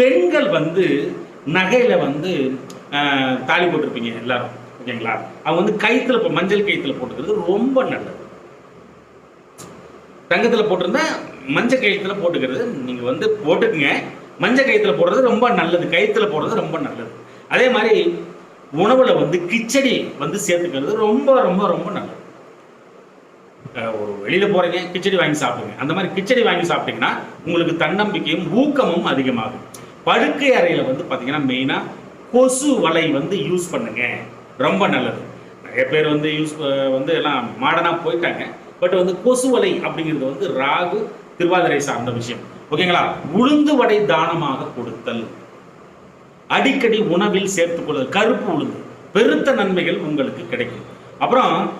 பெண்கள் வந்து நகையில் வந்து தாலி போட்டிருப்பீங்க எல்லாரும். ஓகேங்களா? அவங்க வந்து கைத்தில் இப்போ மஞ்சள் கைத்தில் போட்டுக்கிறது ரொம்ப நல்லது. தங்கத்தில் போட்டிருந்தா மஞ்சள் கைத்தில் போட்டுக்கிறது. நீங்கள் வந்து போட்டுக்குங்க. மஞ்சள் கைத்தில் போடுறது ரொம்ப நல்லது. கைத்தில் போடுறது ரொம்ப நல்லது. அதே மாதிரி உணவில் வந்து கிச்சடி வந்து சேர்த்துக்கிறது ரொம்ப ரொம்ப ரொம்ப நல்லது. ஒரு வெளியில் போகிறீங்க கிச்சடி வாங்கி சாப்பிடுங்க. அந்த மாதிரி கிச்சடி வாங்கி சாப்பிட்டீங்கன்னா உங்களுக்கு தன்னம்பிக்கையும் ஊக்கமும் அதிகமாகும். படுக்கை அறையில் வந்து பார்த்தீங்கன்னா மெயினாக கொசு வலை வந்து யூஸ் பண்ணுங்க. ரொம்ப நல்லது. நிறைய பேர் வந்து யூஸ் வந்து எல்லாம் மாடர்னா போயிட்டாங்க. பட் வந்து கொசு வலை அப்படிங்கிறது வந்து ராகு திருவாதிரை சார்ந்த விஷயம். ஓகேங்களா? உளுந்து வடை தானமாக கொடுத்தல். அடிக்கடி உணவில் சேர்த்துக் கொள்ளுதல். கருப்பு உளுந்து. பெருத்த நன்மைகள் உங்களுக்கு கிடைக்கும். அப்புறம்